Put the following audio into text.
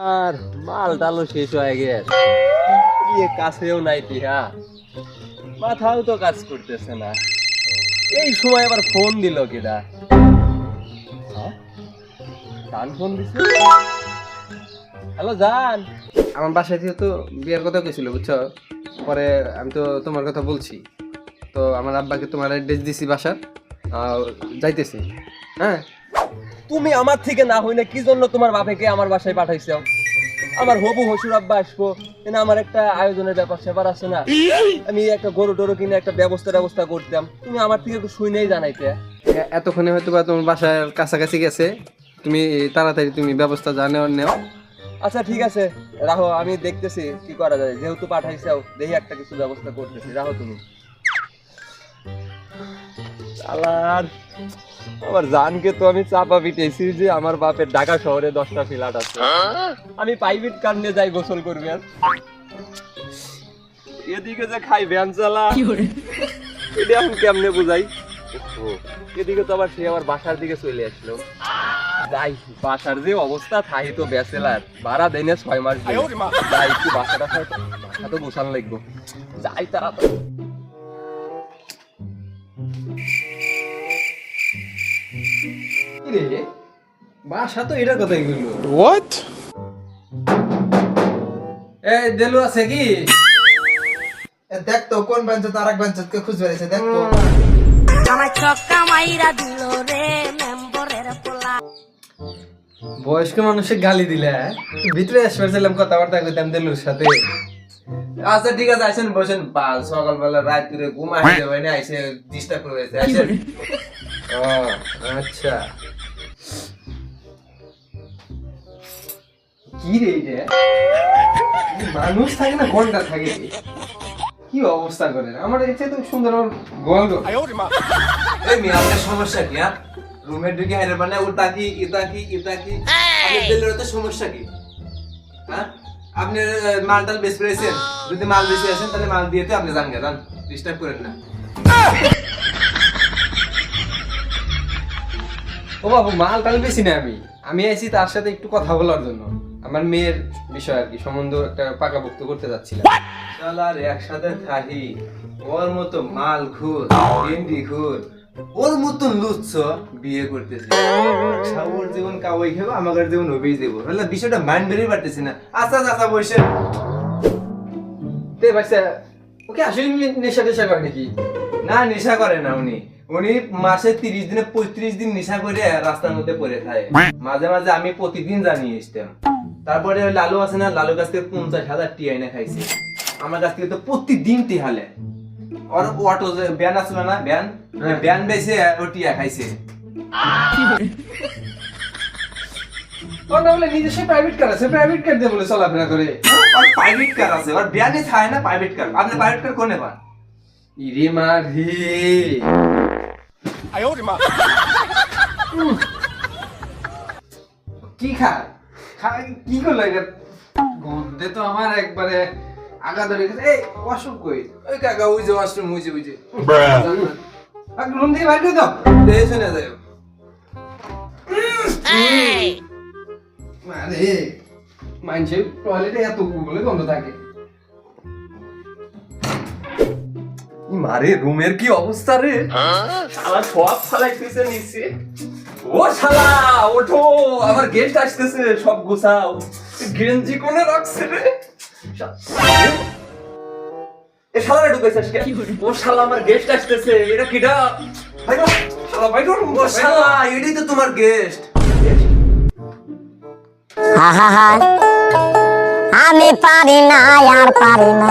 আর মাল টালও শেষ হয়ে গেছে। ইয়ে কাছেও নাই টিহা মাথাও তো কাজ করতেছে না। এই সময় আবার ফোন দিল কেডা? হ্যাঁ? জান ফোন দিছে? হ্যালো, জান। আমার বাসায় তো বিয়ের কথা কইছিল, বুঝছ? পরে আমি তো তোমার কথা বলছি। তো আমার আব্বাকে তোমার অ্যাড্রেস দিছি বাসার। যাইতেছি। হ্যাঁ? তুমি আমার থেকে না হইলে কি জন্য তোমার বাপেকে আমার বাসায় পাঠাইছো? আমার হবু হসুর আব্বা আসব আমার একটা আয়োজনের ব্যাপার সেবার আছে না? আমি একটা গরু টরু কিনে একটা ব্যবস্থা ব্যবস্থা করতাম। তুমি আমার থেকে একটু শুনেই জানাইতে। এতক্ষণে হয়তো বা তোমার বাসার কাছাকাছি গেছে। তুমি তাড়াতাড়ি তুমি ব্যবস্থা জানেও নেও। আচ্ছা ঠিক আছে। রাহো আমি দেখতেছি কি করা যায়। যেহেতু পাঠাইছাও দেখি একটা কিছু ব্যবস্থা করতেছি। রাহো তুমি। আলার আমার জানকে তো আমি চাপা পিটেছি যে আমার বাপের ঢাকা শহরে দশটা ফ্ল্যাট আছে। আমি প্রাইভেট কার নিয়ে যাই গোসল করবি। আর এদিকে যে খাই ভ্যান চালা এটা এখন কেমনে বুঝাই? এদিকে তো আবার সে আমার বাসার দিকে চলে আসলো। যাই বাসার যে অবস্থা থাই তো ব্যাচেলার। ভাড়া দেনে ছয় মাস। যাই একটু বাসাটা বাসা তো বসান লাগবো। যাই তাড়াতাড়ি। রে? বাসা তো এটার কথাই বলল। What? এই দেলু আছে কি? দেখ তো কোন বেঞ্চত আর এক বেঞ্চতকে খুঁজে বেড়েছে দেখ তো। আমার ছক্কা মাইরা দিল রে মেম্বরের পোলা। বয়স্ক মানুষের গালি দিলে হ্যাঁ? ভিতরে আসবার ছিলাম কথাবার্তা কইতাম দেলুর সাথে। আচ্ছা ঠিক আছে আসেন বসেন। পাল সকালবেলা রাত করে ঘুমাই যাবে না আইসে ডিস্টার্ব করে ও আচ্ছা। কি রে এটা মানুষ থাকে না ঘণ্টা থাকে। কি অবস্থা করে আমার ইচ্ছে তো সুন্দর এই মেয়ে আপনার সমস্যা কি হ্যাঁ? রুমের ঢুকে হেরে মানে উল্টা কি ইতা কি ইতা কি? আপনার তো সমস্যা কি? হ্যাঁ? আপনি মাল টাল বেশ পেয়েছেন যদি মাল বেশি আসেন তাহলে মাল দিয়ে তো আপনি জান গে জান? ডিস্টার্ব করেন না। ও বাবু মাল টাল বেশি না আমি। আমি আইছি তার সাথে একটু কথা বলার জন্য। আমার মেয়ের বিষয় আর কি সম্বন্ধ একটা পাকাপোক্ত করতে যাচ্ছিলাম। একসাথে থাকি ওর মতো মাল ঘুর গেন্ডি ঘুর ওর মতো লুচ্ছ বিয়ে করতেছে। আচ্ছা, জীবন কাওয়াই খাব আমাদের জীবন হবেই দেবো। তাহলে বিষয়টা মাইন্ড বেরিয়ে পারতেছি না। আচ্ছা আচ্ছা বসে। তে বাচ্চা ওকে আসলে নেশা টেশা করে নাকি? না নেশা করে না উনি। উনি মাসে তিরিশ দিনে পঁয়ত্রিশ দিন নেশা করে রাস্তার মধ্যে পড়ে থাকে। মাঝে মাঝে আমি প্রতিদিন জানিয়ে আসতাম। তারপরে লালু আছে না লালু কাছ থেকে পঞ্চাশ হাজার টি আইনে খাইছে। আমার কাছ থেকে তো প্রতিদিন টিহালে ওর অটো যে ব্যান আসলো না ব্যান। ব্যান বেছে ও টিয়া খাইছে। ও না বলে নিজস্ব প্রাইভেট কার আছে প্রাইভেট কার দিয়ে বলে চলাফেরা করে। ওর প্রাইভেট কার আছে ব্যানে না প্রাইভেট কার আপনি প্রাইভেট কার কোনে পান? ইরে মা রে। কি খা খায়? কি করল এটা? গন্ধে তো আমার একবারে আগা ধরে গেছে। এই অসুখ কই? ওই কাকা ওই যে ওয়াশরুম ওই যে ওই যে। রুম থেকে বাইরে দাও। দেখে শুনে যায় আরে মানছে টয়লেটে এত বলে গন্ধ থাকে। মারে রুমের কি অবস্থা রে? শালা সব ফালাইতেছে নিচে ও শালা ওঠো আমার গেস্ট আসতেছে সব গোছাও। গেঞ্জি কোনে রাখছে রে? এ শালা রে ঢুকাইছিস কে ও শালা আমার গেস্ট আসতেছে এটা কিডা? ভাইগো শালা ভাইগো ও শালা এটাই তো তোমার গেস্ট আমি পারি না আর পারি না।